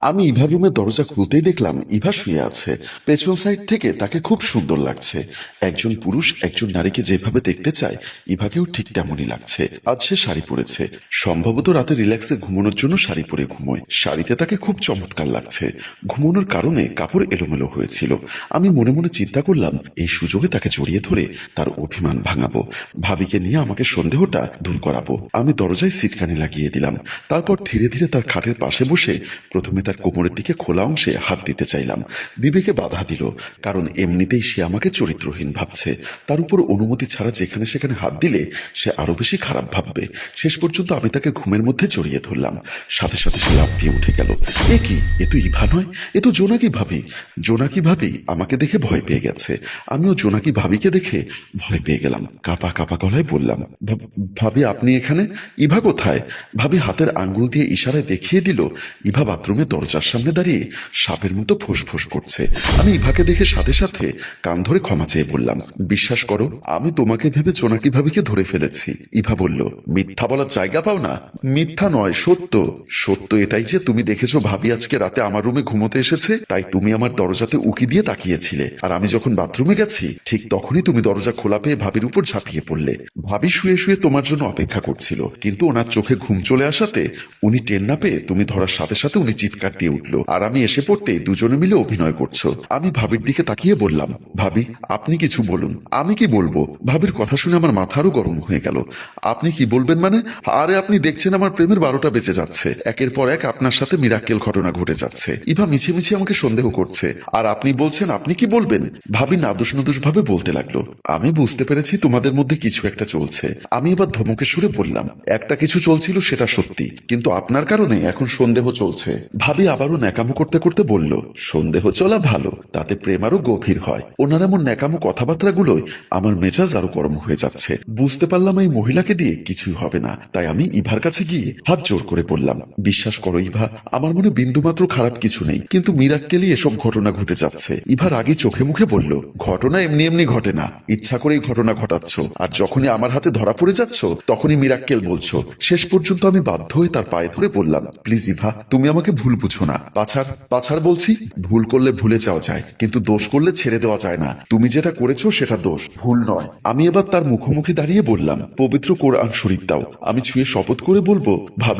আমি ইভা রুমের দরজা খুলতেই দেখলাম ইভা শুয়ে আছে। পেছন সাইড থেকে তাকে খুব সুন্দর লাগছে। একজন পুরুষ, একজন নারীকে যেভাবে দেখতে চায়, ইভাকেও ঠিক তেমনই লাগছে। আজ সে শাড়ি পরেছে। সম্ভবত রাতে রিল্যাক্সে ঘুমানোর জন্য শাড়ি পরে ঘুমোয়। শাড়িতে তাকে খুব চমৎকার লাগছে। ঘুমানোর কারণে কাপড় এলোমেলো হয়েছিল। আমি মনে মনে চিন্তা করলাম, এই সুযোগে তাকে জড়িয়ে ধরে তার অভিমান ভাঙাবো। ভাবিকে নিয়ে আমাকে সন্দেহটা দূর করাবো। আমি দরজায় সিটকানি লাগিয়ে দিলাম। তারপর ধীরে ধীরে তার খাটের পাশে বসে প্রথমে তার কোমরের দিকে খোলা অংশে হাত দিতে চাইলাম। বিবেকে বাধা দিল, কারণ এমনিতেই সে আমাকে চরিত্রহীন ভাবছে। তার উপর অনুমতি ছাড়া যেখানে সেখানে হাত দিলে সে আরও বেশি খারাপ ভাববে। শেষ পর্যন্ত আমি তাকে ঘুমের মধ্যে জড়িয়ে ধরলাম। সাথে সাথে সে লাভ দিয়ে উঠে গেল। এ কি? এ তো ইভা নয়? এ তো জোনাকি ভাবি। জোনাকি ভাবি আমাকে দেখে ভয় পেয়ে গেছে। আমিও জোনাকি ভাবিকে দেখে ভয় পেয়ে গেলাম। কাপা কাপা গলায় বললাম "ভা- ভাবি আপনি এখানে? ইভা কোথায়? ভাবি হাতের আঙ্গুল দিয়ে ইশারায় দেখিয়ে দিল, ইভা বাথরুমে দরজার সামনে দাঁড়িয়ে সাপের মতো ফুসফুস করছে। আমি ইভাকে দেখে সাথে সাথে কান ধরে ক্ষমা চেয়ে বললাম, বিশ্বাস করো, আমি তোমাকে ভেবে জোনাকি ভাবিকে ধরে ফেলেছি? ইভা বলল, মিথ্যা বলার জায়গা পাও না। মিথ্যা নয়, সত্য। সত্য এটাই যে তুমি দেখেছ ভাবি আজকে রাতে আমার রুমে ঘুমোতে এসেছে, তাই তুমি আমার দরজাতে উকি দিয়ে তাকিয়েছিলে। আর আমি যখন বাথরুমে গেছি, ঠিক তখনই তুমি দরজা খোলা পেয়ে ভাবির উপর ঝাঁপিয়ে পড়লে। ভাবি শুয়ে শুয়ে তোমার জন্য অপেক্ষা করছিল, কিন্তু ওনার চোখে ঘুম চলে আসাতে উনি টেন না পেয়ে তুমি ধরার সাথে সাথে উনি চিৎকার দিয়ে উঠল। আর আমি এসে পড়তে দুজনে মিলে অভিনয় করছ। আমি ভাবির দিকে তাকিয়ে বললাম, ভাবি, আপনি কিছু বলুন। আমি কি বলব? ভাবির কথা শুনে আমার মাথা আরও গরম হয়ে গেল। আপনি কি বলবেন মানে? আরে আপনি দেখছেন আমার প্রেমের বারোটা বেঁচে যাচ্ছে। একের পর এক আপনার সাথে মিরাক্কেল ঘটনা ঘটে যাচ্ছে। ইভা মিছিয়ে মিছিয়ে আমাকে সন্দেহ করছে। আর আপনি বলছেন, আপনি কি বলবেন? ভাবি নাদুস নাদুস ভাবে বলতে লাগল, আমি বুঝতে পেরেছি তোমাদের মধ্যে কিছু একটা চলছে। আমি এবার ধমকে সুরে বললাম, একটা কিছু চলছিল সেটা সত্যি, কিন্তু আপনার কারণে এখন সন্দেহ চলছে। ভাবি আবারও ন্যাকামো করতে করতে বলল, সন্দেহ চলা ভালো, তাতে প্রেম আরও গভীর হয়। ওনার এমন ন্যাকামো কথাবার্তাগুলোই আমার মেজাজ আরও গরম হয়ে যাচ্ছে। বুঝতে পারলাম এই মহিলাকে দিয়ে কিছুই হবে না, তাই আমি ইভার কাছে গিয়ে হাত জোর করে বললাম, বিশ্বাস করো ইভা, আমার মনে বিন্দুমাত্র খারাপ কিছু নেই, কিন্তু মিরাক্কেলি এসব ঘটনা ঘটে যাচ্ছে। ইভার আগে চোখে মুখে বলল, ঘটনা এমনি এমনি ঘটে না, ইচ্ছা করেই ঘটনা ঘটাচ্ছ, আর যখনই আমার হাতে ধরা পড়ে যাচ্ছ, তখনই মিরাক্কেল বলছো, শেষ পর্যন্ত আমি বাধ্য হয়ে তার পায়ে ধরে বললাম, প্লিজ ইভা, তুমি আমাকে ভুল বুঝো না। পাছাড় পাছাড় বলছি, ভুল করলে ভুলে যাওয়া যায়, কিন্তু দোষ করলে ছেড়ে দেওয়া যায় না। তুমি যেটা করেছ সেটা দোষ, ভুল নয়। আমি এবার তার মুখোমুখি দাঁড়িয়ে বললাম, পবিত্র কোরআন শরীফ দাও। আমি ছুঁয়ে শপথ করে বলব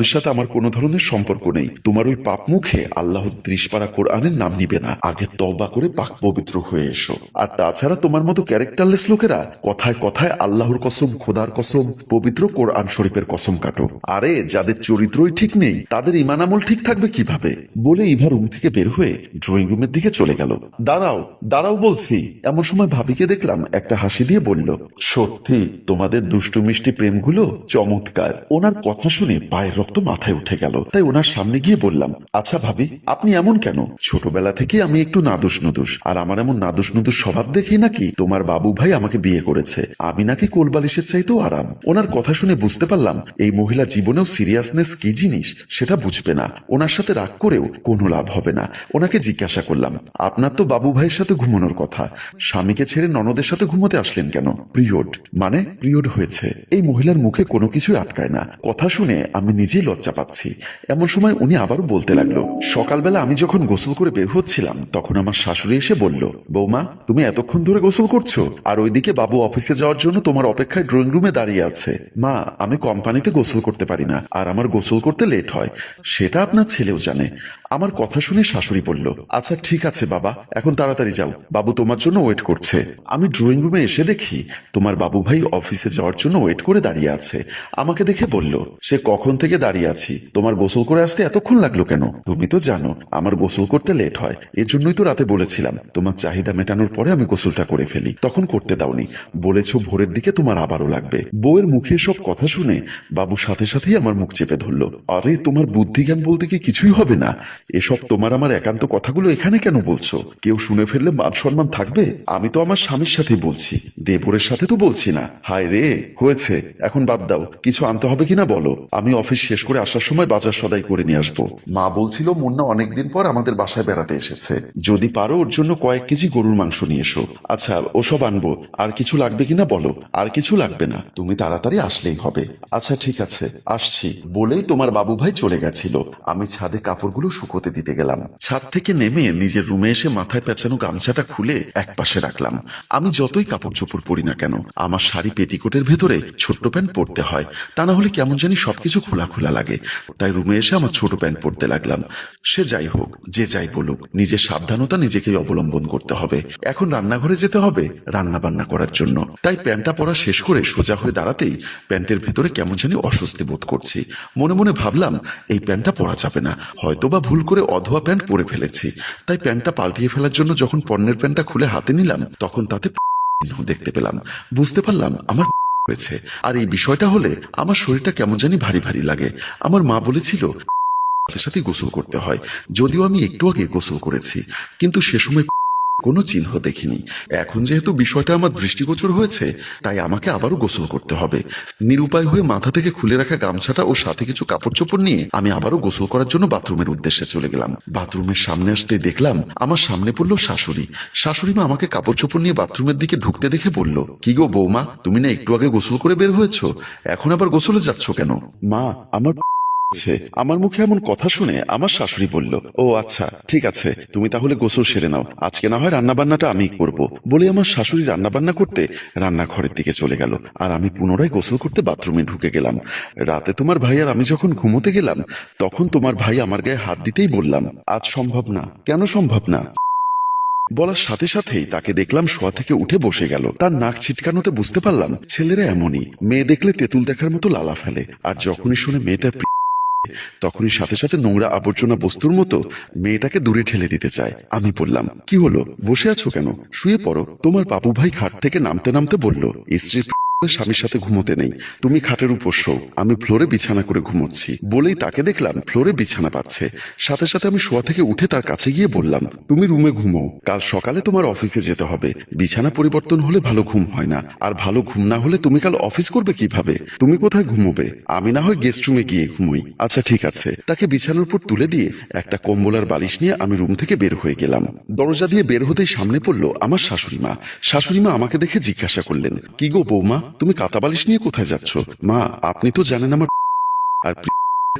সাথে আমার কোনো ধরনের সম্পর্ক নেই। তোমার ওই পাপ মুখে আল্লাহ ত্রিশপাড়া কোরআনের নাম নিবে না। আগে তবা করে পাক পবিত্র হয়ে এসো। আর তাছাড়া তোমার মতো ক্যারেক্টারলেস লোকেরা কথায় কথায় আল্লাহর কসম, খোদার কসম, পবিত্র কোরআন শরীফের কসম কাটো। আরে, যাদের চরিত্রই ঠিক নেই, তাদের ইমান আমল ঠিক থাকবে কীভাবে? বলে ইভা রুম থেকে বের হয়ে ড্রয়িং রুমের দিকে চলে গেল। দাঁড়াও দাঁড়াও বলছি। এমন সময় ভাবিকে দেখলাম একটা হাসি দিয়ে বলল, সত্যি, তোমাদের দুষ্টু মিষ্টি প্রেমগুলো চমৎকার। ওনার কথা শুনে পায়ের রক্ত মাথায় উঠে গেল। তাই ওনার সামনে গিয়ে বললাম আচ্ছা ভাবি, আপনি এমন কেন? ছোটবেলা থেকে আমি একটু নাদুস নুদুস আর আমার এমন নাদুস নুদুস স্বভাব দেখেই নাকি? তোমার বাবু ভাই আমাকে বিয়ে করেছে। আমি নাকি কোলবালিশের চাইতেও আরাম। ওনার কথা শুনে বুঝতে পারলাম, এই মহিলা জীবনেও সিরিয়াসনেস কি জিনিস, সেটা বুঝবে না। ওনার সাথে রাগ করেও কোনো লাভ হবে না। ওনাকে জিজ্ঞাসা করলাম, আপনার তো বাবু ভাইয়ের সাথে ঘুমানোর কথা। স্বামীকে ছেড়ে ননদের সাথে ঘুমোতে আসলেন কেন? পিরিয়ড মানে পিরিয়ড হয়েছে। এই মহিলার মুখে কোনো কিছুই আটকায় না। কথা শুনে আমি নিজেই লজ্জা পাচ্ছি। এমন সময় উনি আবারও বলতে লাগল, সকালবেলা আমি যখন গোসল করে বের হচ্ছিলাম, তখন আমার শাশুড়ি এসে বলল, বৌমা, তুমি এতক্ষণ ধরে গোসল করছ, আর ওইদিকে বাবু অফিসে যাওয়ার জন্য তোমার অপেক্ষায় ড্রয়িং রুমে দাঁড়িয়ে আছে। মা, আমি কোম্পানিতে গোসল করতে পারি না, আর আমার গোসল করতে লেট হয়। সেটা আপনার ছেলেও জানে। আমার কথা শুনে শাশুড়ি বলল আচ্ছা ঠিক আছে বাবা, এখন তাড়াতাড়ি যাও। বাবু তোমার জন্য ওয়েট করছে। আমি ড্রয়িং রুমে এসে দেখি তোমার বাবু ভাই অফিসে যাওয়ার জন্য ওয়েট করে দাঁড়িয়ে আছে। আমাকে দেখে বলল, সে কখন থেকে দাঁড়িয়ে আছি? তোমার গোসল করে আসতে এতক্ষণ লাগল কেন? তুমি তো জানো, আমার গোসল করতে লেট হয়। এর জন্যই তো রাতে বলেছিলাম, তোমার চাহিদা মেটানোর পরে আমি গোসলটা করে ফেলি। তখন করতে দাওনি। বলেছ ভোরের দিকে তোমার আবারও লাগবে। বউয়ের মুখে সব কথা শুনে বাবু সাথে সাথেই আমার মুখ চেপে ধরলো, আরে, তোমার বুদ্ধি জ্ঞান বলতে কি কিছুই হবে না। এসব তোমার আমার একান্ত কথাগুলো এখানে কেন বলছো? কেউ শুনে ফেললে মান সম্মান থাকবে? আমি তো আমার স্বামীর সাথে বলছি। দেবরের সাথে তো বলছি না। হায় রে, হয়েছে। এখন বাদ দাও। কিছু আনতে হবে কিনা বলো। আমি অফিস শেষ করে আসার সময় বাজার সদাই করে নিয়ে আসব। মা বলছিল, মুন্না অনেকদিন পর আমাদের বাসায় বেড়াতে এসেছে। যদি পারো ওর জন্য কয়েক কেজি গরুর মাংস নিয়ে এসো। আচ্ছা ওসব আনব। আর কিছু লাগবে কিনা বলো। আর কিছু লাগবে না। তুমি তাড়াতাড়ি আসলেই হবে। আচ্ছা ঠিক আছে। আসছি। বলেই তোমার বাবু ভাই চলে গেছিল। আমি ছাদে কাপড় কাপড়গুলো শুকোতে দিতে গেলাম। ছাদ থেকে নেমে নিজের রুমে এসে মাথায় পেঁচানো গামছাটা খুলে এক পাশে রাখলাম। আমি যতই কাপড় চোপড় পরি না কেন, আমার শাড়ি পেটিকোটের ভেতরে ছোট্ট প্যান্ট পরতে হয়। তা না হলে কেমন জানি সবকিছু খোলা খোলা লাগে। তাই রুমে এসে আমার ছোট প্যান্ট পরতে লাগলাম। সে যাই হোক, যে যাই বলুক, নিজের সাবধানতা নিজেকেই অবলম্বন করতে হবে। এখন রান্নাঘরে যেতে হবে রান্না বান্না করার জন্য। তাই প্যান্টটা পরা শেষ করে সোজা হয়ে দাঁড়াতেই প্যান্টের ভেতরে কেমন জানি অস্বস্তি বোধ করছি। মনে মনে ভাবলাম, এই প্যান্টটা পরা যাবে না। হয়তো বা ভুল করে অধোয়া প্যান্ট পরে ফেলেছি। তাই প্যান্টটা পাল্টিয়ে ফেলার জন্য যখন পণ্যের প্যান্টটা খুলে হাতে নিলাম, তখন তাতে দেখতে পেলাম। বুঝতে পারলাম আমার হয়েছে। আর এই বিষয়টা হলে আমার শরীরটা কেমন জানি ভারী ভারী লাগে। আমার মা বলেছিল সাথে গোসল করতে হয়। যদিও আমি একটু আগে গোসল করেছি। কিন্তু সে সময় কোনো চিহ্ন দেখিনি। এখন যেহেতু বিষয়টা আমার দৃষ্টিগোচর হয়েছে, তাই আমাকে আবারও গোসল করতে হবে। নিরুপায় হয়ে মাথা থেকে খুলে রাখা গামছাটা ও সাথে কিছু কাপড় চোপড় নিয়ে আমি আবারও গোসল করার জন্য বাথরুমের উদ্দেশ্যে চলে গেলাম। বাথরুমের সামনে আসতে দেখলাম, আমার সামনে পড়ল শাশুড়ি। শাশুড়ি মা আমাকে কাপড় চোপড় নিয়ে বাথরুমের দিকে ঢুকতে দেখে বলল, কি গো বৌমা, তুমি না একটু আগে গোসল করে বের হয়েছো? এখন আবার গোসলে যাচ্ছ কেন? মা, আমার। আমার মুখে এমন কথা শুনে আমার শাশুড়ি বলল, ও আচ্ছা ঠিক আছে, তুমি তাহলে গোসল সেরে নাও। আজকে না হয় রান্নাবান্নাটা আমিই করব। বলে আমার শাশুড়ি রান্নাবান্না করতে রান্নাঘরের দিকে চলে গেল, আর আমি পুনরায় গোসল করতে বাথরুমে ঢুকে গেলাম। রাতে তোমার ভাই আর আমি যখন ঘুমোতে গেলাম, তখন তোমার ভাই আমার গায়ে হাত দিতেই বললাম, আজ সম্ভব না। কেন সম্ভব না? বলার সাথে সাথেই তাকে দেখলাম শোয়া থেকে উঠে বসে গেল। তার নাক ছিটকানোতে বুঝতে পারলাম, ছেলেরা এমনই। মেয়ে দেখলে তেঁতুল দেখার মতো লালা ফেলে, আর যখনই শুনে মেয়েটার প্রি- তখনই সাথে সাথে নোংরা আবর্জনা বস্তুর মতো মেয়েটাকে দূরে ঠেলে দিতে চায়। আমি বললাম, কি হলো? বসে আছো কেন? শুয়ে পড়ো। তোমার বাবু ভাই খাট থেকে নামতে নামতে বলল স্ত্রীর স্বামীর সাথে ঘুমোতে নেই। তুমি খাটের উপর শো। আমি ফ্লোরে বিছানা করে ঘুমোচ্ছি। বলেই তাকে দেখলাম ফ্লোরে বিছানা পাচ্ছে। সাথে সাথে আমি শোয়া থেকে উঠে তার কাছে গিয়ে বললাম, তুমি রুমে ঘুমো। কাল সকালে তোমার অফিসে যেতে হবে। বিছানা পরিবর্তন হলে ভালো ঘুম হয় না। আর ভালো ঘুম না হলে তুমি কাল অফিস করবে কীভাবে? তুমি কোথায় ঘুমোবে? আমি না হয় গেস্ট রুমে গিয়ে ঘুমোই। আচ্ছা ঠিক আছে। তাকে বিছানার উপর তুলে দিয়ে একটা কম্বল আর বালিশ নিয়ে আমি রুম থেকে বের হয়ে গেলাম। দরজা দিয়ে বের হতেই সামনে পড়ল আমার শাশুড়ি মা শাশুড়ি মা আমাকে দেখে জিজ্ঞাসা করলেন, কি গো বৌমা? তুমি কাতা বালিশ নিয়ে কোথায় যাচ্ছ? মা, আপনি তো জানেন আমার আর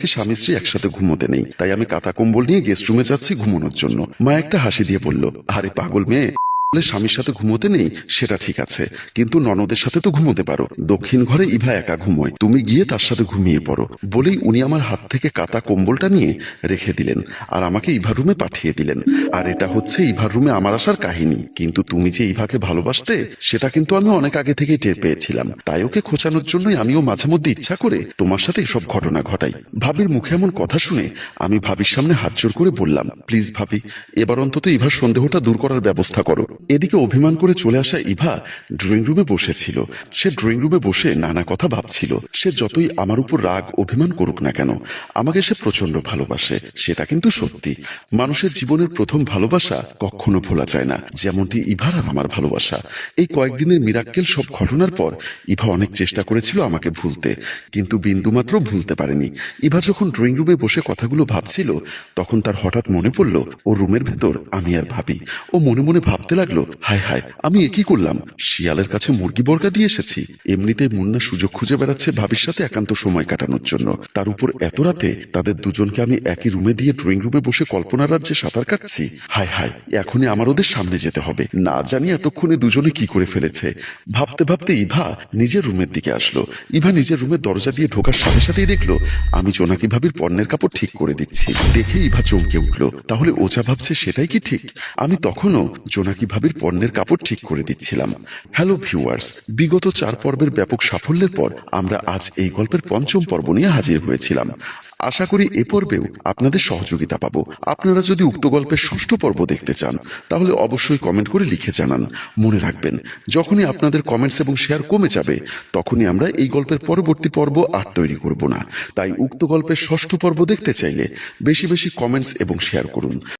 স্বামী স্ত্রী একসাথে ঘুমোতে নেই। তাই আমি কাতা কম্বল নিয়ে গেস্ট রুমে যাচ্ছি ঘুমানোর জন্য। মা একটা হাসি দিয়ে বলল, আরে পাগল মেয়ে স্বামীর সাথে ঘুমোতে নেই? সেটা ঠিক আছে। কিন্তু ননদের সাথে তো ঘুমোতে পারো। দক্ষিণ ঘরে ইভা একা ঘুমোয়। তুমি গিয়ে তার সাথে ঘুমিয়ে পড়ো। বলেই উনি আমার হাত থেকে কাতা কম্বলটা নিয়ে রেখে দিলেন আর আমাকে ইভা রুমে পাঠিয়ে দিলেন। আর এটা হচ্ছে ইভার রুমে আমার আসার কাহিনী। কিন্তু তুমি যে ইভাকে ভালোবাসতে, সেটা কিন্তু আমি অনেক আগে থেকেই টের পেয়েছিলাম। তাই ওকে খোঁচানোর জন্যই আমিও মাঝে মধ্যে ইচ্ছা করে তোমার সাথে এসব ঘটনা ঘটাই। ভাবির মুখে এমন কথা শুনে আমি ভাবির সামনে হাত জোর করে বললাম, প্লিজ ভাবি, এবার অন্তত ইভার সন্দেহটা দূর করার ব্যবস্থা করো। এদিকে অভিমান করে চলে আসা ইভা ড্রয়িং রুমে বসেছিল। সে ড্রয়িং রুমে বসে নানা কথা ভাবছিল। সে যতই আমার উপর রাগ, অভিমান করুক না কেন, আমাকে সে প্রচণ্ড ভালোবাসে, সেটা কিন্তু সত্যি। মানুষের জীবনের প্রথম ভালোবাসা কখনো ভোলা যায় না, যেমনটি ইভার আর আমার ভালোবাসা। এই কয়েকদিনের মিরাক্কেল সব ঘটনার পর ইভা অনেক চেষ্টা করেছিল আমাকে ভুলতে, কিন্তু বিন্দুমাত্র ভুলতে পারেনি। ইভা যখন ড্রয়িং রুমে বসে কথাগুলো ভাবছিল, তখন তার হঠাৎ মনে পড়ল ও রুমের ভেতর আমি আর ভাবি। ও মনে মনে ভাবতে লাগল হায় হায়, আমি একই করলাম? শিয়ালের কাছে মুরগি বর্গা দিয়ে এসেছি। এমনিতে মুন্না সুযোগ খুঁজে বেড়াচ্ছে ভাবির সাথে একান্ত সময় কাটানোর জন্য। তার উপর এত রাতে তাদের দুজনকে আমি একই রুমে দিয়ে ড্রয়িং রুমে বসে কল্পনা রাজ্যে সাঁতার কাটছি। হায় হায়, এখনই আমার ওদের সামনে যেতে হবে। না জানি এতক্ষণে দুজনে কি করে ফেলেছে। ভাবতে ভাবতে ইভা নিজের রুমের দিকে আসলো। ইভা নিজের রুমের দরজা দিয়ে ঢোকার সাথে সাথেই দেখল, আমি জোনাকি ভাবির পণ্যের কাপড় ঠিক করে দিচ্ছি। দেখে ইভা চমকে উঠল। তাহলে ওচা ভাবছে সেটাই কি ঠিক? আমি তখনও জোনাকি ভাবির পণ্যের কাপড় ঠিক করে দিচ্ছিলাম। হ্যালো ভিউয়ার্স বিগত চার পর্বের ব্যাপক সাফল্যের পর আমরা আজ এই গল্পের পঞ্চম পর্ব নিয়ে হাজির হয়েছিলাম। আশা করি এ পর্বেও আপনাদের সহযোগিতা পাবো। আপনারা যদি উক্ত গল্পের ষষ্ঠ পর্ব দেখতে চান, তাহলে অবশ্যই কমেন্ট করে লিখে জানান। মনে রাখবেন, যখনই আপনাদের কমেন্টস এবং শেয়ার কমে যাবে, তখনই আমরা এই গল্পের পরবর্তী পর্ব আর তৈরি করব না। তাই উক্ত গল্পের ষষ্ঠ পর্ব দেখতে চাইলে বেশি বেশি কমেন্টস এবং শেয়ার করুন।